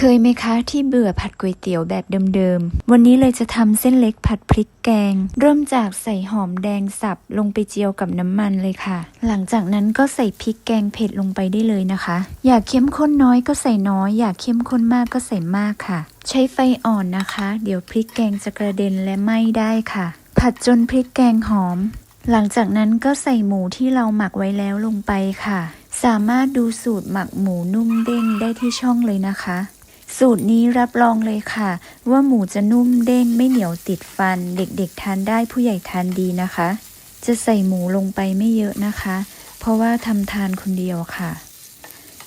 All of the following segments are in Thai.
เคยไหมคะที่เบื่อผัดก๋วยเตี๋ยวแบบเดิมๆ วันนี้เลยจะทำเส้นเล็กผัดพริกแกง เริ่มจากใส่หอมแดงสับลงไปเจียวกับน้ำมันเลยค่ะ หลังจากนั้นก็ใส่พริกแกงเผ็ดลงไปได้เลยนะคะ อยากเข้มข้นน้อยก็ใส่น้อย อยากเข้มข้นมากก็ใส่มากค่ะ ใช้ไฟอ่อนนะคะ เดี๋ยวพริกแกงจะกระเด็นและไหม้ได้ค่ะ ผัดจนพริกแกงหอม หลังจากนั้นก็ใส่หมูที่เราหมักไว้แล้วลงไปค่ะ สามารถดูสูตรหมักหมูนุ่มเด้งได้ที่ช่องเลยนะคะ สูตรนี้รับรองเลยค่ะ ว่าหมูจะนุ่มเด้งไม่เหนียวติดฟัน เด็กๆทานได้ผู้ใหญ่ทานดีนะคะ จะใส่หมูลงไปไม่เยอะนะคะ เพราะว่าทำทานคนเดียวค่ะ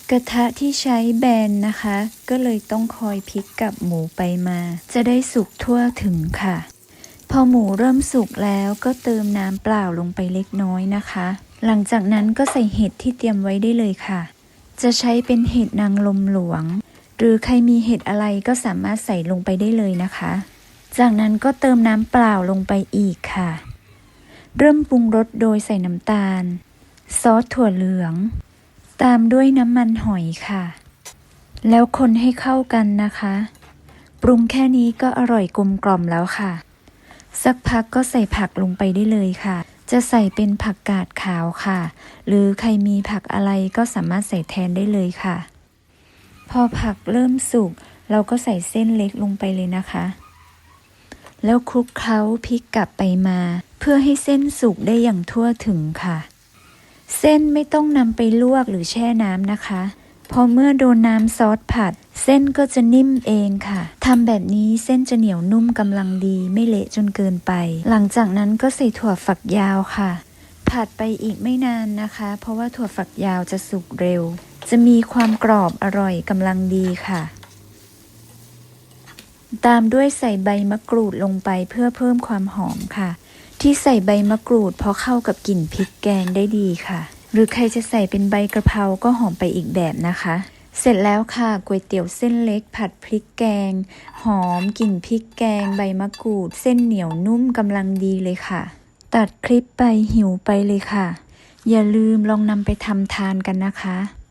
กระทะที่ใช้แบนนะคะ ก็เลยต้องคอยพลิกกับหมูไปมา จะได้สุกทั่วถึงค่ะ พอหมูเริ่มสุกแล้วก็เติมน้ำเปล่าลงไปเล็กน้อยนะคะ หลังจากนั้นก็ใส่เห็ดที่เตรียมไว้ได้เลยค่ะ จะใช้เป็นเห็ดนางลมหลวง หรือใครมีเห็ดอะไรก็สามารถใส่ลงไปได้เลยนะคะ จากนั้นก็เติมน้ำเปล่าลงไปอีกค่ะ เริ่มปรุงรสโดยใส่น้ำตาล ซอสถั่วเหลือง ตามด้วยน้ำมันหอยค่ะ แล้วคนให้เข้ากันนะคะ ปรุงแค่นี้ก็อร่อยกลมกล่อมแล้วค่ะ สักพักก็ใส่ผักลงไปได้เลยค่ะจะใส่เป็นผักกาดขาวค่ะ หรือใครมีผักอะไรก็สามารถใส่แทนได้เลยค่ะ พอผักเริ่มสุก เราก็ใส่เส้นเล็กลงไปเลยนะคะ แล้วคลุกเคล้าพลิกกลับไปมา เพื่อให้เส้นสุกได้อย่างทั่วถึงค่ะ เส้นไม่ต้องนำไปลวกหรือแช่น้ำนะคะ พอเมื่อโดนน้ำซอสผัด เส้นก็จะนิ่มเองค่ะทำแบบนี้เส้นจะเหนียวนุ่มกำลังดีไม่เละจนเกินไป หลังจากนั้นก็ใส่ถั่วฝักยาวค่ะผัดไปอีกไม่นานนะคะ เพราะว่าถั่วฝักยาวจะสุกเร็ว จะมีความกรอบอร่อยกำลังดีค่ะ ตามด้วยใส่ใบมะกรูดลงไปเพื่อเพิ่มความหอมค่ะ ที่ใส่ใบมะกรูดเพราะเข้ากับกลิ่นพริกแกงได้ดีค่ะ หรือใครจะใส่เป็นใบกระเพราก็หอมไปอีกแบบนะคะ เสร็จแล้วค่ะก๋วยเตี๋ยวเส้นเล็กผัดพริกแกง หอมกลิ่นพริกแกง ใบมะกรูด เส้นเหนียวนุ่มกำลังดีเลยค่ะ ตัดคลิปไปหิวไปเลยค่ะอย่าลืมลองนำไปทำทานกันนะคะ